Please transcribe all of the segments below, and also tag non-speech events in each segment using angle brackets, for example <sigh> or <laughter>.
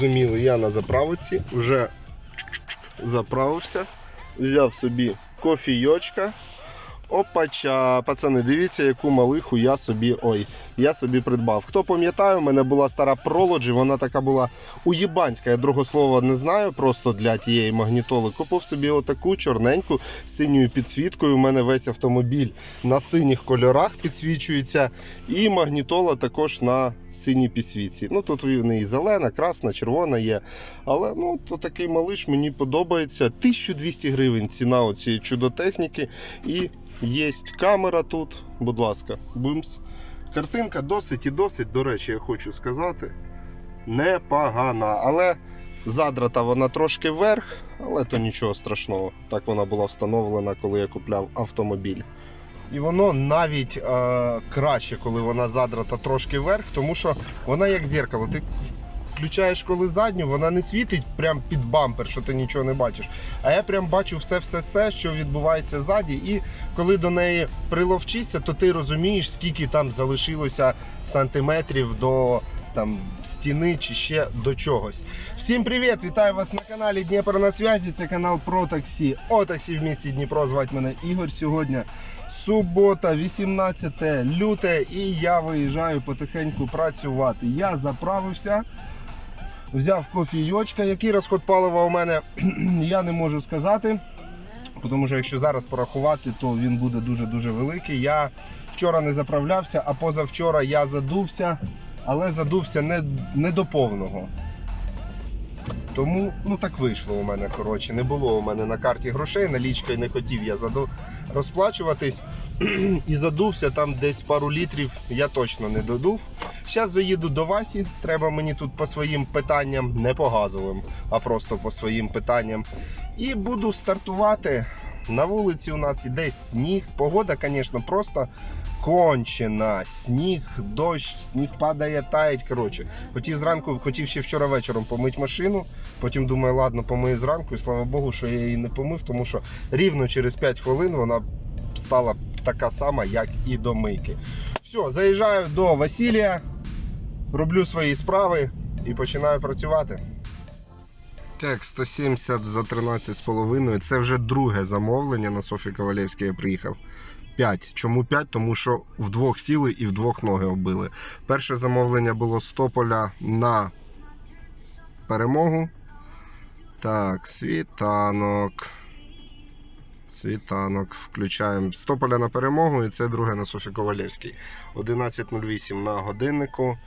зрозуміли, я на заправці вже заправився, взяв собі кофійочка. Опача, пацани, дивіться, яку малиху я собі. Ой, я собі придбав. Хто пам'ятає, у мене була стара Prology, вона така була уєбанська. Я другого слова не знаю, просто для тієї магнітоли. Купив собі отаку чорненьку з синьою підсвіткою. У мене весь автомобіль на синіх кольорах підсвічується. І магнітола також на синій підсвітці. Ну тут в неї зелена, красна, червона є. Але ну то такий малиш мені подобається. 1200 гривень ціна цієї чудотехніки. І є камера тут, будь ласка, бумс. Картинка досить і досить, до речі, я хочу сказати, непогана. Але задрата вона трошки вверх, але то нічого страшного. Так вона була встановлена, коли я купляв автомобіль. І воно навіть е, краще, коли вона задрата трошки вверх, тому що вона як зеркало. Ти включаєш коли задню, вона не світить прям під бампер, що ти нічого не бачиш. А я прям бачу все-все-все, що відбувається ззаді. І коли до неї приловчишся, то ти розумієш, скільки там залишилося сантиметрів до там стіни чи ще до чогось. Всім привіт! Вітаю вас на каналі Дніпро на зв'язі. Це канал про таксі. О таксі в місті Дніпро. Звать мене Ігор. Сьогодні субота, 18 люте, і я виїжджаю потихеньку працювати. Я заправився. Взяв кофійочка, який розход палива у мене, <clears throat> я не можу сказати. Тому що якщо зараз порахувати, то він буде дуже-дуже великий. Я вчора не заправлявся, а позавчора я задувся, але задувся не, не до повного. Тому ну так вийшло у мене. Коротше, не було у мене на карті грошей, налічкою не хотів я заду... розплачуватись. <clears throat> І задувся там десь пару літрів, я точно не додув. Зараз заїду до Васі. Треба мені тут по своїм питанням, не по газовим, а просто по своїм питанням. І буду стартувати. На вулиці у нас іде сніг. Погода, звісно, просто кончена. Сніг, дощ, сніг падає, таять. Коротше, хотів зранку, хотів ще вчора вечором помити машину. Потім думаю, ладно, помию зранку. І слава Богу, що я її не помив, тому що рівно через 5 хвилин вона стала така сама, як і до мийки. Все, заїжджаю до Василія, роблю свої справи і починаю працювати. Так, 170 за 13,5. Це вже друге замовлення на Софі Ковалєвській я приїхав. 5. Чому 5? Тому що вдвох сіли і вдвох ноги оббили. Перше замовлення було з Тополя на перемогу. Так, світанок. Світанок. Включаємо з Тополя на перемогу, і це друге на Софі Ковалєвській. 11.08 на годиннику.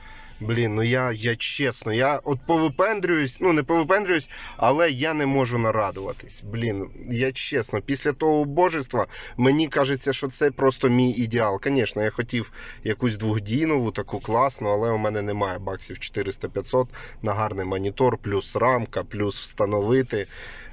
Блін, ну я, я чесно, я от повипендрююсь, ну не повипендрююсь, але я не можу нарадуватись. Блін, я чесно, після того божества мені кажеться, що це просто мій ідеал. Звісно, я хотів якусь двохдійнову, таку класну, але у мене немає баксів 400-500 на гарний монітор, плюс рамка, плюс встановити.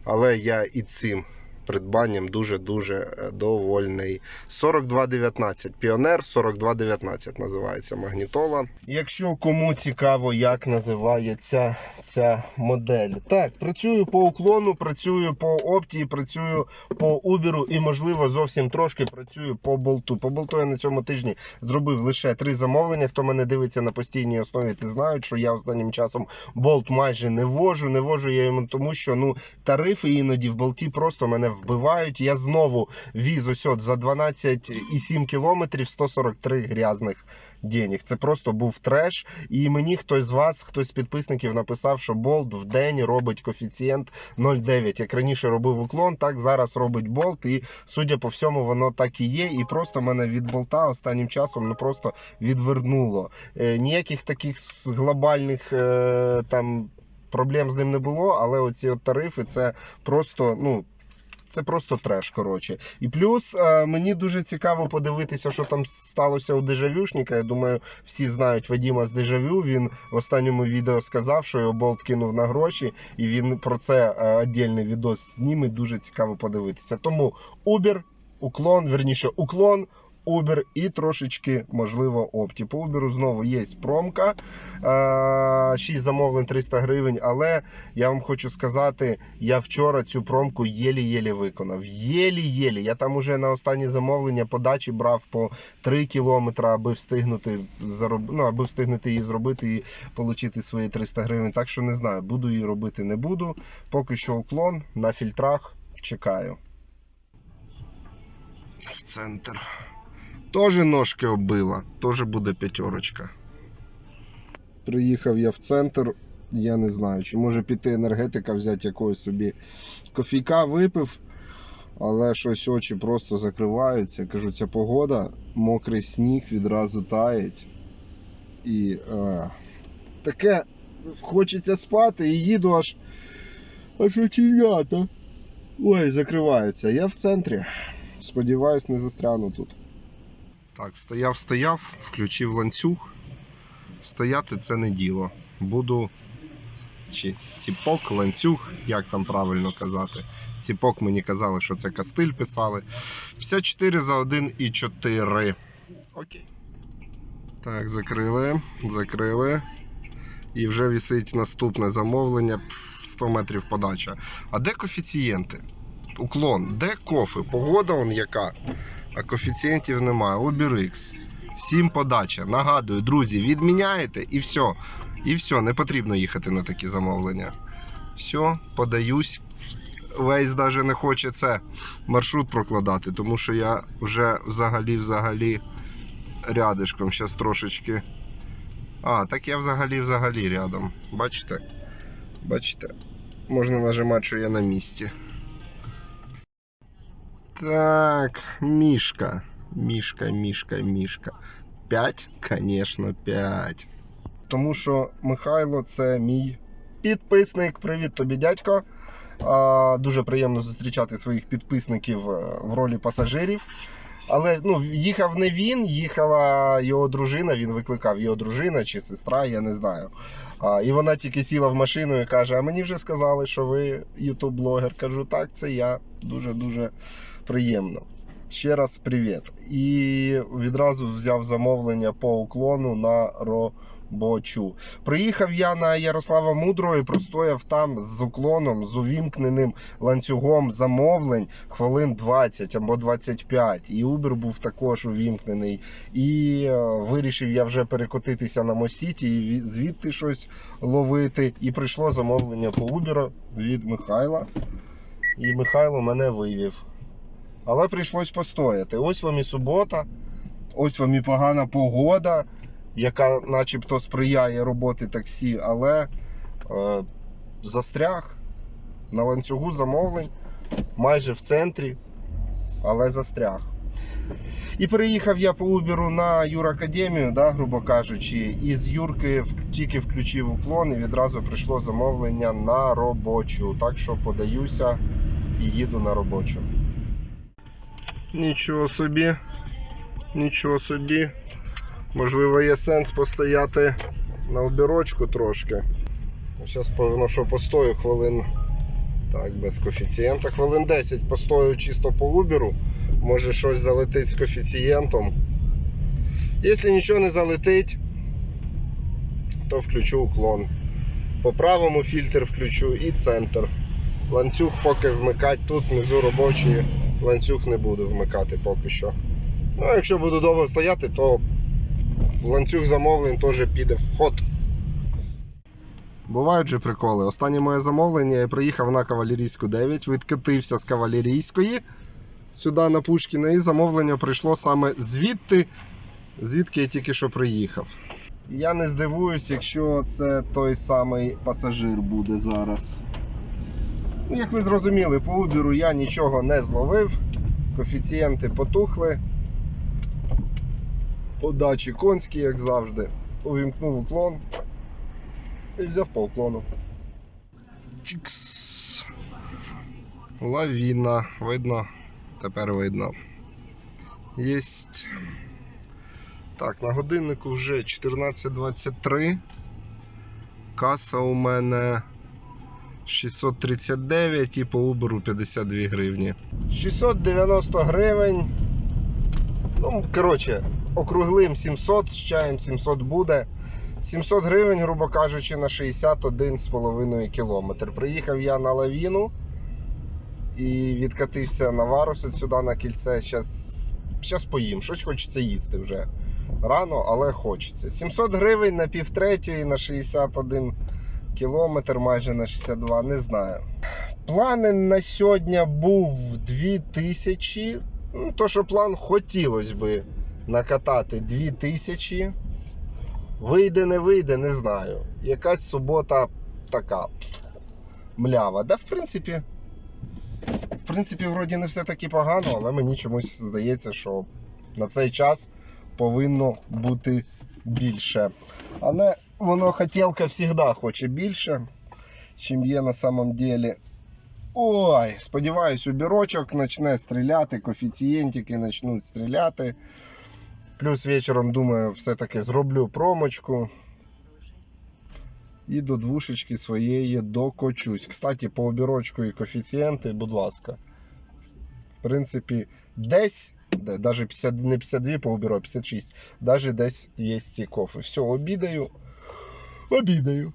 Але я і цим придбанням дуже-дуже е, довольний. 4219 Піонер 4219 називається магнітола. Якщо кому цікаво, як називається ця модель. Так, працюю по уклону, працюю по оптії, працюю по убіру і, можливо, зовсім трошки працюю по болту. По болту я на цьому тижні зробив лише три замовлення. Хто мене дивиться на постійній основі, ти знають, що я останнім часом болт майже не вожу. Не вожу я йому, тому що ну тарифи іноді в болті просто мене вбивають. Я знову віз ось от за 12,7 кілометрів 143 грязних денег. Це просто був треш. І мені хтось з вас, хтось з підписників написав, що болт в день робить коефіцієнт 0,9. Як раніше робив уклон, так зараз робить болт. І судя по всьому, воно так і є. І просто мене від болта останнім часом ну просто відвернуло. Е, ніяких таких глобальних е, там. Проблем з ним не було, але оці от тарифи це просто, ну. Це просто треш, коротше. І плюс е, мені дуже цікаво подивитися, що там сталося у дежавюшника. Я думаю, всі знають Вадіма з дежавю. Він в останньому відео сказав, що його болт кинув на гроші, і він про це е, віддільний відос зніме. Дуже цікаво подивитися. Тому Uber, уклон, верніше, уклон, Uber і трошечки, можливо, опті. По Uber знову є промка. 6 замовлень 300 гривень. Але я вам хочу сказати, я вчора цю промку єлі-єлі виконав. Єлі-єлі. Я там уже на останні замовлення подачі брав по 3 кілометри, аби встигнути зароб... ну, аби встигнути її зробити і отримати свої 300 гривень. Так що не знаю, буду її робити, не буду. Поки що уклон на фільтрах чекаю. В центр. Тоже ножки оббила, теж буде п'ятерочка. Приїхав я в центр, я не знаю, чи може піти енергетика взяти якогось собі кофійка випив, але щось очі просто закриваються. Кажу, ця погода, мокрий сніг відразу таять. І е, таке хочеться спати і їду аж. Аж оченята. Ой, закриваються. Я в центрі. Сподіваюсь, не застряну тут. Так, стояв, стояв, включив ланцюг. Стояти це не діло. Буду. Чи ціпок, ланцюг, як там правильно казати. Ціпок мені казали, що це кастиль писали. 54 за 1 і 4. Окей. Так, закрили, закрили. І вже висить наступне замовлення. 100 метрів подача. А де коефіцієнти? Уклон, де кофе? Погода он яка, а коефіцієнтів немає. Uber-X. 7 подача. Нагадую, друзі, відміняєте і все. І все, не потрібно їхати на такі замовлення. Все, подаюсь. Вейс навіть не хоче це маршрут прокладати, тому що я вже взагалі взагалі рядишком. Зараз трошечки. А, так я взагалі взагалі рядом. Бачите? Бачите? Можна нажимати, що я на місці. Так, Мишка. Мишка, Мишка, Мишка. 5? Конечно, 5. Тому що Михайло це мій підписник. Привіт тобі, дядько. Дуже приємно зустрічати своїх підписників е, в ролі пасажирів. Але ну, їхав не він, їхала його дружина, він викликав його дружина чи сестра, я не знаю. А, і вона тільки сіла в машину і каже: А мені вже сказали, що ви ютуб-блогер. Кажу, так, це я. Дуже-дуже приємно. Ще раз привіт. І відразу взяв замовлення по уклону на робочу. Приїхав я на Ярослава Мудрого і простояв там з уклоном, з увімкненим ланцюгом замовлень хвилин 20 або 25. І Uber був також увімкнений. І е, вирішив я вже перекотитися на Мосіті і звідти щось ловити. І прийшло замовлення по Uber від Михайла. І Михайло мене вивів. Але прийшлось постояти. Ось вам і субота, ось вам і погана погода, яка начебто сприяє роботі таксі, але е, застряг на ланцюгу замовлень майже в центрі, але застряг. І переїхав я по Уберу на Юракадемію, да, грубо кажучи, і з Юрки тільки включив уклон і відразу прийшло замовлення на робочу. Так що подаюся і їду на робочу. Нічого собі. Нічого собі. Можливо, є сенс постояти на обірочку трошки. Зараз певно, що постою хвилин. Так, без коефіцієнта. Хвилин 10 постою чисто по Уберу. Може щось залетить з коефіцієнтом. Якщо нічого не залетить, то включу уклон. По правому фільтр включу і центр. Ланцюг поки вмикати тут внизу робочий ланцюг не буду вмикати поки що. Ну, а якщо буду довго стояти, то ланцюг замовлень теж піде в ход. Бувають же приколи. Останнє моє замовлення я приїхав на Кавалерійську 9, відкатився з Кавалерійської сюди на Пушкіна, і замовлення прийшло саме звідти, звідки я тільки що приїхав. Я не здивуюсь, якщо це той самий пасажир буде зараз. Ну, Як ви зрозуміли, по Uber я нічого не зловив, коефіцієнти потухли. Подачі конські, як завжди. Увімкнув уклон і взяв по уклону. Чикс. Лавіна. Видно? Тепер видно. Єсть. Так, на годиннику вже 14.23. Каса у мене 639 і по Uber 52 гривні. 690 гривень. Ну, коротше, округлим 700, з чаєм 700 буде. 700 гривень, грубо кажучи, на 61,5 кілометр. Приїхав я на лавіну і відкатився на варус сюди на кільце. Щас поїм. Щось хочеться їсти вже. Рано, але хочеться. 700 гривень на півтретьої, на 61 кілометр, майже на 62, не знаю. Плани на сьогодні був 2000. Ну, то, що план хотілося би накатати 2000. Вийде, не вийде, не знаю. Якась субота така млява. Да, в принципі, в принципі, вроді не все таки погано, але мені чомусь здається, що на цей час повинно бути більше. Але воно хотілка завжди хоче більше, чим є на самом деле. Ой, сподіваюсь, убірочок почне стріляти, коефіцієнтики почнуть стріляти. Плюс вечором, думаю, все-таки зроблю промочку. І до двушечки своєї докочусь. Кстати, по обірочку і коефіцієнти, будь ласка. В принципі, десь, де, 50, не 52 по обіру, а 56, даже десь є ці кофи. Все, обідаю. Обідаю.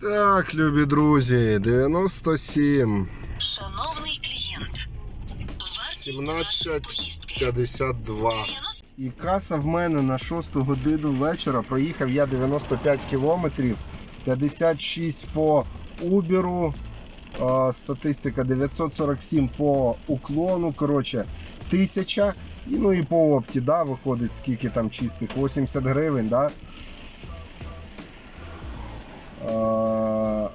Так, любі друзі, 97. Шановний клієнт, вартість вашої поїздки 52. 90 І каса в мене на 6 годину вечора. Проїхав я 95 кілометрів, 56 по а, статистика 947 по уклону. Коротше, 1000. І, ну і по опті, да, виходить, скільки там чистих, 80 гривень, да? А,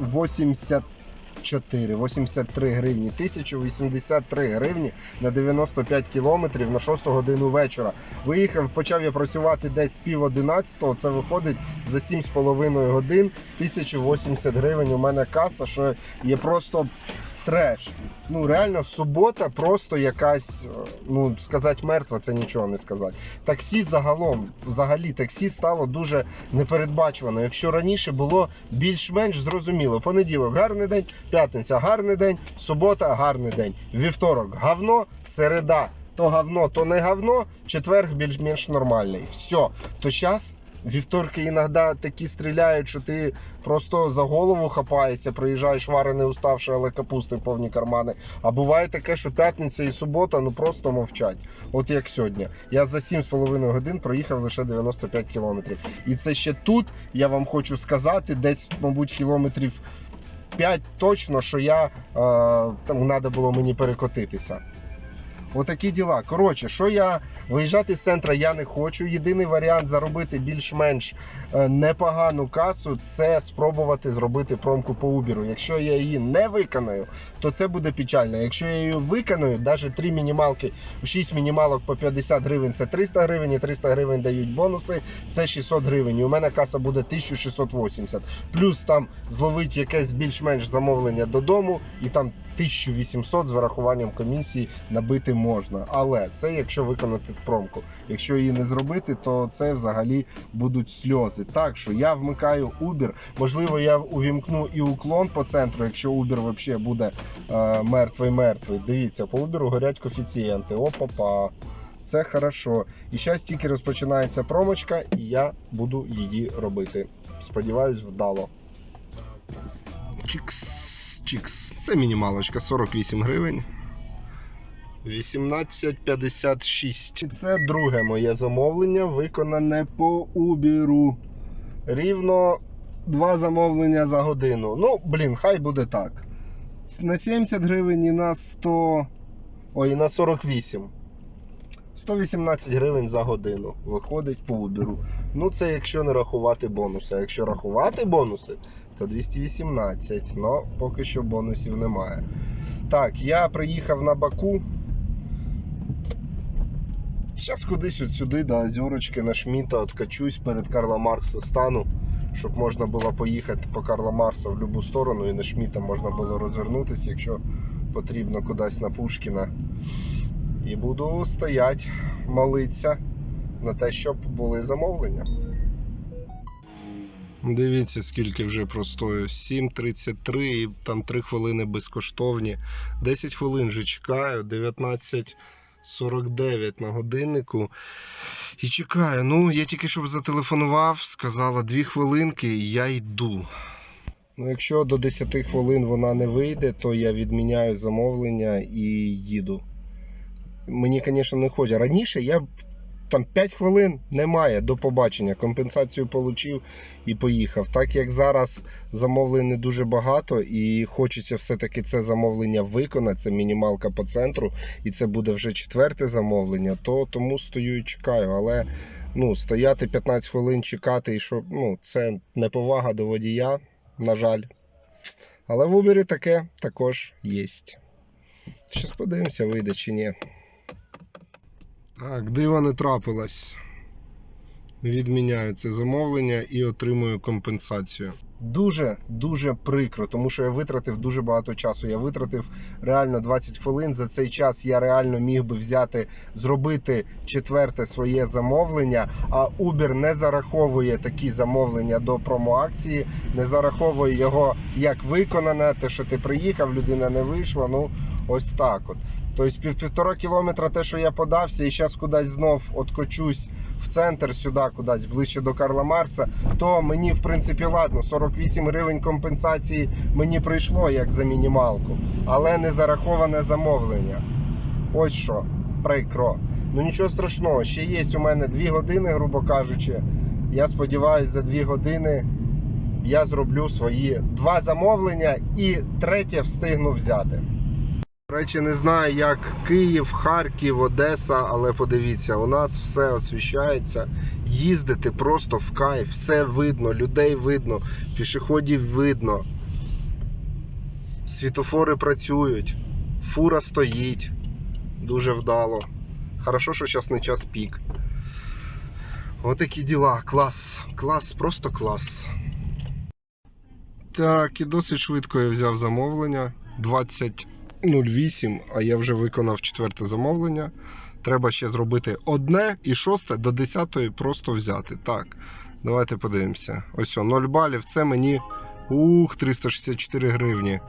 84, 83 гривні, 1083 гривні на 95 кілометрів на 6 годину вечора. Виїхав, почав я працювати десь пів 11, це виходить за 7,5 годин, 1080 гривень у мене каса, що є просто треш. Ну реально субота просто якась, е, ну сказати мертва, це нічого не сказати. Таксі загалом, взагалі, таксі стало дуже непередбачувано. Якщо раніше було більш-менш зрозуміло, понеділок гарний день, п'ятниця гарний день, субота гарний день, вівторок говно, середа. То говно, то не говно, четверг більш-менш нормальний. Все. То зараз вівторки іноді такі стріляють, що ти просто за голову хапаєшся, приїжджаєш варений уставши, але капусти повні кармани. А буває таке, що п'ятниця і субота ну просто мовчать. От як сьогодні. Я за 7,5 годин проїхав лише 95 кілометрів. І це ще тут, я вам хочу сказати, десь, мабуть, кілометрів 5 точно, що я е, там треба було мені перекотитися. Отакі діла. Коротше, що я виїжджати з центра я не хочу. Єдиний варіант заробити більш-менш е, непогану касу це спробувати зробити промку по Uber. Якщо я її не виконаю, то це буде печально. Якщо я її виконую, навіть 3 мінімалки, 6 мінімалок по 50 гривень це 300 гривень, і 300 гривень дають бонуси, це 600 гривень. І у мене каса буде 1680. Плюс там зловить якесь більш-менш замовлення додому, і там 1800 з врахуванням комісії набити можна. Але це якщо виконати промку. Якщо її не зробити, то це взагалі будуть сльози. Так що я вмикаю Uber. Можливо, я увімкну і уклон по центру, якщо Uber взагалі буде е, мертвий мертвий. Дивіться, по Uber горять коефіцієнти. Опа-па. Це хорошо. І зараз тільки розпочинається промочка, і я буду її робити. Сподіваюсь, вдало. Чікс, чікс. Це мінімалочка 48 гривень. 18,56. Це друге моє замовлення, виконане по Uber. Рівно два замовлення за годину. Ну, блін, хай буде так. На 70 гривень і на 100. Ой, на 48. 118 гривень за годину виходить по Uber. Ну, це якщо не рахувати бонуси. А якщо рахувати бонуси, то 218. Но поки що бонусів немає. Так, я приїхав на Баку. Зараз кудись от сюди, до Озерочки, на Шміта откачусь перед Карла Маркса стану, щоб можна було поїхати по Карла Марса в будь-яку сторону і на Шміта можна було розвернутися, якщо потрібно кудись на Пушкіна. І буду стояти, молитися на те, щоб були замовлення. Дивіться, скільки вже простою. 7.33 і там 3 хвилини безкоштовні. 10 хвилин вже чекаю, 19. 49 на годиннику. І чекаю. Ну, я тільки що зателефонував, сказала 2 хвилинки, і я йду. Ну, якщо до 10 хвилин вона не вийде, то я відміняю замовлення і їду. Мені, звісно, не хоче. Раніше я там 5 хвилин немає до побачення. Компенсацію отримав і поїхав. Так як зараз замовлень не дуже багато, і хочеться все-таки це замовлення виконати. Це мінімалка по центру, і це буде вже четверте замовлення, то тому стою і чекаю. Але ну, стояти 15 хвилин чекати, і що ну, це неповага до водія, на жаль. Але в Uber таке також є. Щас подивимося, вийде чи ні. Так, диво не трапилось. Відміняю це замовлення і отримую компенсацію. Дуже дуже прикро, тому що я витратив дуже багато часу. Я витратив реально 20 хвилин. За цей час я реально міг би взяти, зробити четверте своє замовлення. А Uber не зараховує такі замовлення до промоакції, не зараховує його як виконане. Те, що ти приїхав, людина не вийшла. Ну ось так от. Тобто пів півтора кілометра те, що я подався, і зараз кудись знов откочусь в центр сюди, кудись ближче до Карла Марса, то мені в принципі ладно, 48 гривень компенсації мені прийшло як за мінімалку, але не зараховане замовлення. Ось що, прикро. Ну нічого страшного, ще є у мене 2 години, грубо кажучи. Я сподіваюся, за 2 години я зроблю свої два замовлення і третє встигну взяти. До речі, не знаю, як Київ, Харків, Одеса, але подивіться, у нас все освіщається. Їздити просто в кайф, все видно, людей видно, пішоходів видно. Світофори працюють, фура стоїть. Дуже вдало. Хорошо, що зараз не час пік. Отакі діла. Клас. Клас, просто клас. Так, і досить швидко я взяв замовлення. 20. 08, а я вже виконав четверте замовлення. Треба ще зробити одне і шосте до 10 просто взяти. Так, давайте подивимося. Ось о, 0 балів. Це мені ух, 364 гривні.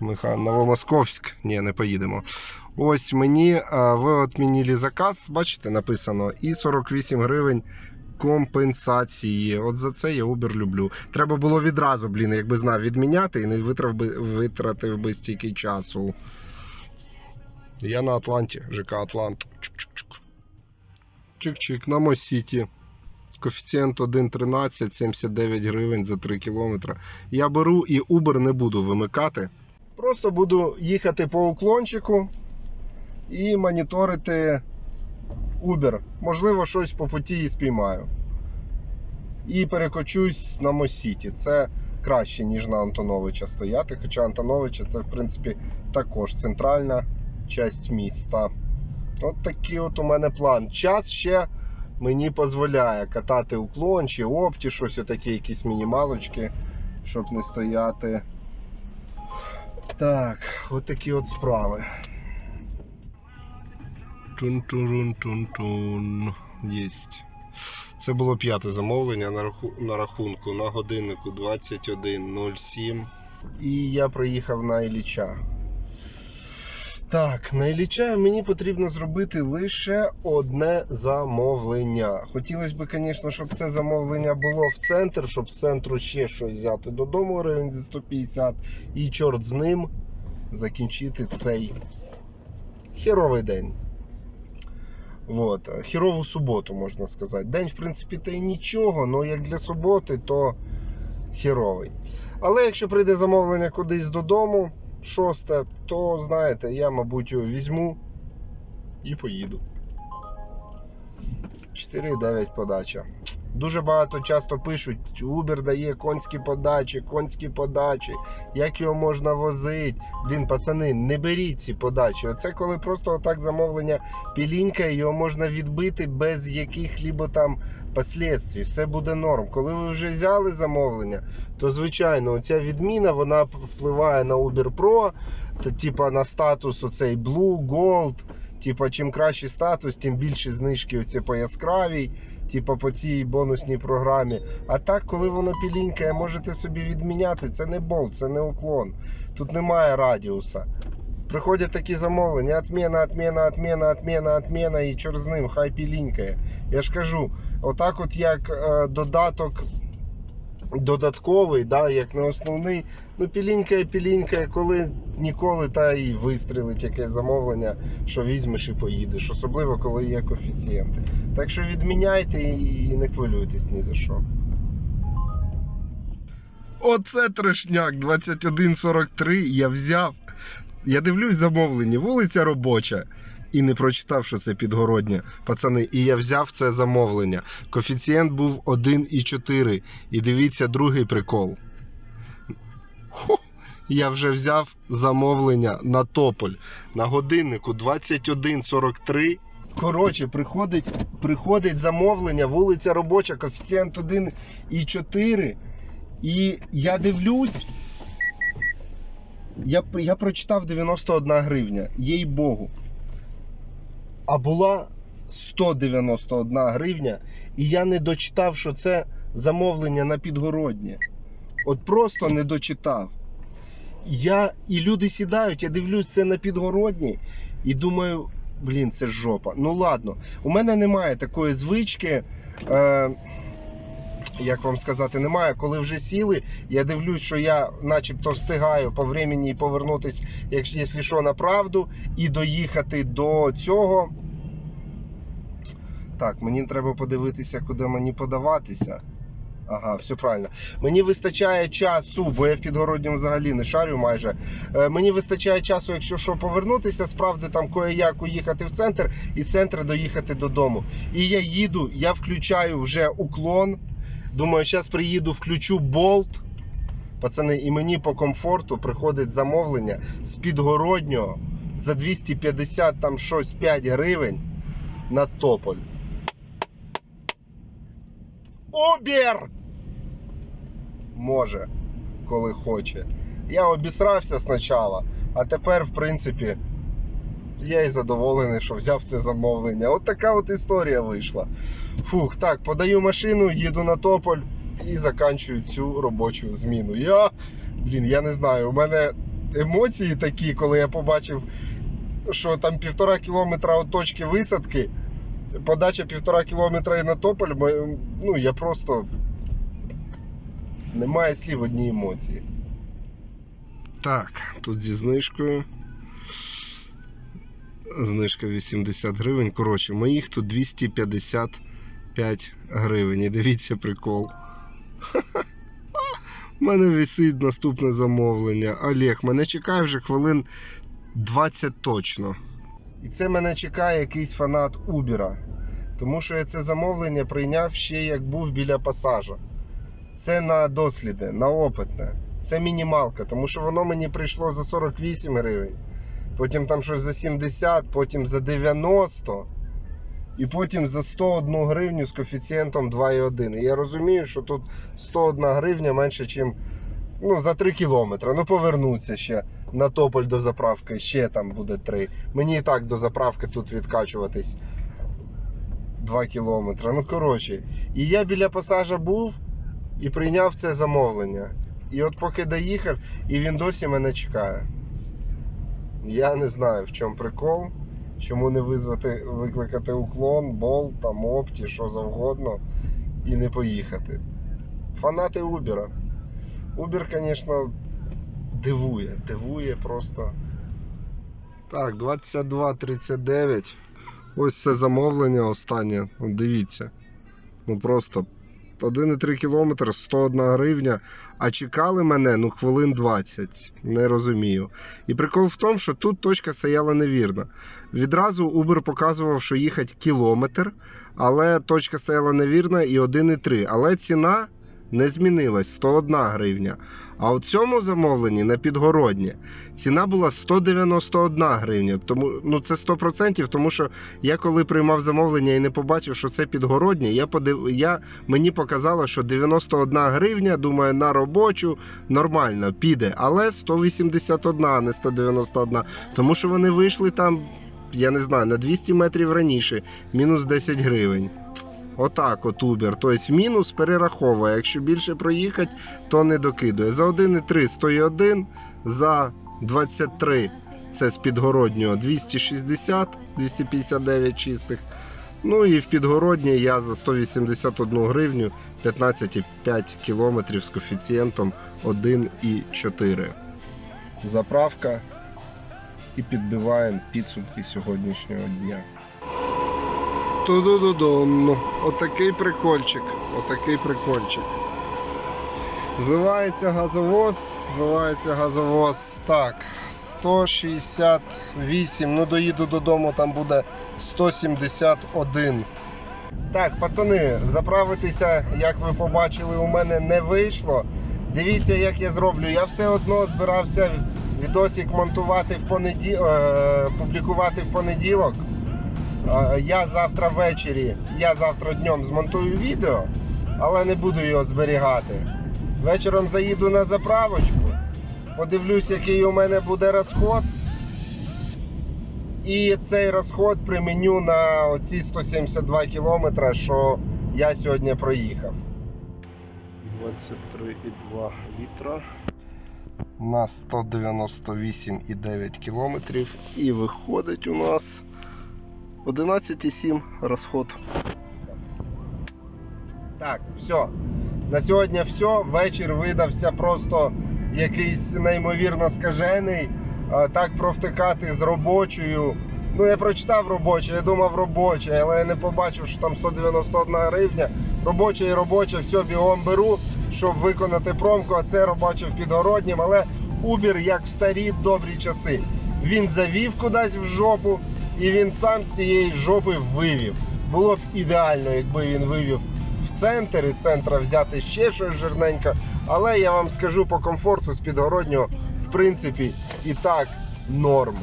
Миха... Новомосковськ. Ні, не поїдемо. Ось мені ви відмінили заказ, бачите, написано, і 48 гривень компенсації. От за це я Uber люблю. Треба було відразу, блін, якби знав, відміняти і не витратив би, витратив би стільки часу. Я на Атланті, ЖК Атлант. Чик-чик, на Мосіті. Коефіцієнт 1,13, 79 гривень за 3 кілометри. Я беру і Uber не буду вимикати. Просто буду їхати по уклончику і моніторити Uber. Можливо, щось по путі і спіймаю. І перекочусь на Мосіті. Це краще, ніж на Антоновича стояти. Хоча Антоновича це, в принципі, також центральна часть міста. От такий от у мене план. Час ще мені дозволяє катати уклон чи опті, щось отакі, якісь мінімалочки, щоб не стояти. Так, от такі от справи. Чун-чун-чун-чун. Єсть. Це було п'яте замовлення на, раху... на рахунку на годиннику 21.07. І я приїхав на Ілліча. Так, на Ілліча мені потрібно зробити лише одне замовлення. Хотілося б, звісно, щоб це замовлення було в центр, щоб з центру ще щось взяти додому гривень за 150 і чорт з ним закінчити цей херовий день. Вот. Херову суботу, можна сказати. День, в принципі, та й нічого, але як для суботи, то херовий. Але якщо прийде замовлення кудись додому, шосте, то знаєте, я, мабуть, його візьму і поїду. 4,9 подача. Дуже багато часто пишуть, Uber дає конські подачі, конські подачі, як його можна возити. Блін, пацани, не беріть ці подачі. Оце коли просто отак замовлення пілінькає, його можна відбити без яких-либо там послідствий. Все буде норм. Коли ви вже взяли замовлення, то звичайно оця відміна вона впливає на Uber Pro, типа на статус оцей Blue, Gold. Типа, чим кращий статус, тим більше знижки оці по яскравій, типа по цій бонусній програмі. А так, коли воно пілінькає, можете собі відміняти. Це не болт, це не уклон. Тут немає радіуса. Приходять такі замовлення, отмена, отмена, отмена, отмена, отмена, і чор з ним, хай пілінькає. Я ж кажу, отак от як е, додаток додатковий, да, як не основний, ну пілінькає, пілінькає, коли ніколи та і вистрілить якесь замовлення, що візьмеш і поїдеш, особливо коли є коефіцієнти. Так що відміняйте і не хвилюйтесь ні за що. Оце трешняк 2143 я взяв. Я дивлюсь замовлення, вулиця робоча. І не прочитав, що це підгородня, пацани. І я взяв це замовлення. Коефіцієнт був 1,4. І дивіться другий прикол. Хо, я вже взяв замовлення на тополь. На годиннику 21.43. Коротше, приходить, приходить замовлення, вулиця робоча, коефіцієнт 1,4. І я дивлюсь. Я, я прочитав 91 гривня, їй Богу. А була 191 гривня, і я не дочитав, що це замовлення на підгороднє. От просто не дочитав. Я, і люди сідають, я дивлюсь це на підгородні і думаю, блін, це жопа. Ну ладно, у мене немає такої звички. Е, як вам сказати, немає. Коли вже сіли, я дивлюсь, що я начебто встигаю по времені повернутися, якщо що, на правду, і доїхати до цього. Так, мені треба подивитися, куди мені подаватися. Ага, все правильно. Мені вистачає часу, бо я в підгородньому взагалі не шарю майже. Е, мені вистачає часу, якщо що, повернутися, справді там кое-як уїхати в центр і з центру доїхати додому. І я їду, я включаю вже уклон. Думаю, зараз приїду, включу болт. Пацани, і мені по комфорту приходить замовлення з підгороднього за 250 там щось 5 гривень на тополь. Убер! Може, коли хоче. Я обісрався спочатку, а тепер, в принципі, я і задоволений, що взяв це замовлення. От така от історія вийшла. Фух, так, подаю машину, їду на тополь і заканчую цю робочу зміну. Я, блін, я не знаю, у мене емоції такі, коли я побачив, що там півтора кілометра від точки висадки, подача півтора кілометра і на тополь, ну я просто немає слів одні емоції. Так, тут зі знижкою. Знижка 80 гривень. Коротше, моїх тут 255 гривень. І дивіться прикол. У мене висить наступне замовлення. Олег, мене чекає вже хвилин 20 точно. І це мене чекає якийсь фанат Убера. Тому що я це замовлення прийняв ще як був біля пасажа. Це на досліди, на опитне. Це мінімалка, тому що воно мені прийшло за 48 гривень. Потім там щось за 70, потім за 90 і потім за 101 гривню з коефіцієнтом 2,1. І я розумію, що тут 101 гривня менше, ніж ну, за 3 кілометри. Ну, повернуться ще на тополь до заправки, ще там буде 3. Мені і так до заправки тут відкачуватись 2 кілометри. Ну, коротше. І я біля пасажа був і прийняв це замовлення. І от поки доїхав, і він досі мене чекає. Я не знаю, в чому прикол. Чому не визвати, викликати уклон, бол, там опті, що завгодно, і не поїхати. Фанати Убера. Убер, звісно, дивує. Дивує просто. Так, 22.39. Ось це замовлення останнє. Дивіться. Ну просто 1,3 кілометр, 101 гривня. А чекали мене ну хвилин 20. Не розумію. І прикол в тому, що тут точка стояла невірна. Відразу Uber показував, що їхати кілометр, але точка стояла невірна і 1,3. Але ціна не змінилась 101 гривня. А у цьому замовленні на підгороднє ціна була 191 гривня. Тому ну це 100%, тому що я коли приймав замовлення і не побачив, що це підгороднє, я подив... я мені показало, що 91 гривня, думаю, на робочу нормально піде, але 181, а не 191. Тому що вони вийшли там, я не знаю, на 200 метрів раніше, мінус 10 гривень. Отак от Uber. Тобто мінус перераховує. Якщо більше проїхати, то не докидує. За 1,3 101, за 23 Це з підгороднього 260, 259 чистих. Ну і в підгороднє я за 181 гривню 15,5 кілометрів з коефіцієнтом 1,4. Заправка і підбиваємо підсумки сьогоднішнього дня. Ту-ду-ду-дон. Отакий прикольчик. Отакий прикольчик. Зливається газовоз, зливається газовоз. Так, 168. Ну доїду додому, там буде 171. Так, пацани, заправитися, як ви побачили, у мене не вийшло. Дивіться, як я зроблю. Я все одно збирався відосик монтувати в понеділок, публікувати в понеділок. Е, Я завтра ввечері, я завтра днем змонтую відео, але не буду його зберігати. Вечором заїду на заправочку, подивлюсь, який у мене буде розход. І цей розход приміню на оці 172 кілометри, що я сьогодні проїхав. 23,2 літра на 198,9 кілометрів. І виходить у нас 11,7 розход. Так, все. На сьогодні все. Вечір видався просто якийсь неймовірно скажений. Так провтикати з робочою. Ну, я прочитав робоче, я думав робоче, але я не побачив, що там 191 гривня. Робоче і робоче, все бігом беру, щоб виконати промку, а це робоче в підгороднім. Але Uber, як в старі добрі часи. Він завів кудись в жопу, і він сам з цієї жопи вивів. Було б ідеально, якби він вивів в центр із центра взяти ще щось жирненьке. Але я вам скажу по комфорту з підгороднього, в принципі, і так норм.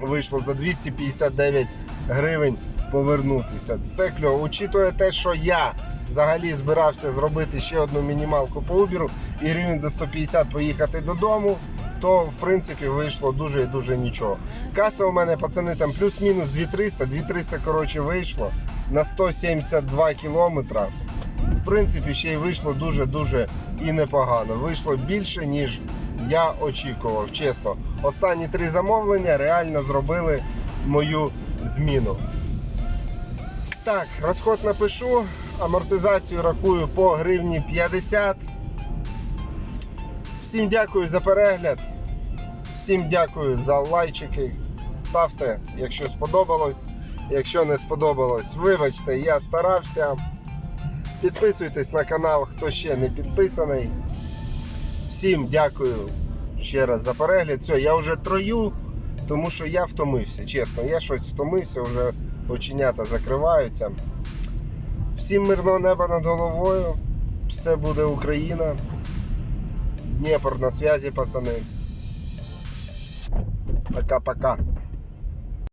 Вийшло за 259 гривень повернутися. Це кльово. Учитує те, що я взагалі збирався зробити ще одну мінімалку по Uber і гривень за 150 поїхати додому, то в принципі вийшло дуже і дуже нічого. Каса у мене, пацани, там плюс-мінус 2300, 2300, коротше, вийшло на 172 кілометра. В принципі, ще й вийшло дуже-дуже і непогано. Вийшло більше, ніж я очікував. Чесно, останні три замовлення реально зробили мою зміну. Так, розход напишу, амортизацію рахую по гривні 50. Всім дякую за перегляд. Всім дякую за лайчики. Ставте, якщо сподобалось. Якщо не сподобалось, вибачте, я старався. Підписуйтесь на канал, хто ще не підписаний. Всім дякую ще раз за перегляд. Все, я вже трою, тому що я втомився. Чесно, я щось втомився, вже оченята закриваються. Всім мирного неба над головою. Все буде Україна. Дніпр на связі, пацани. Para acá.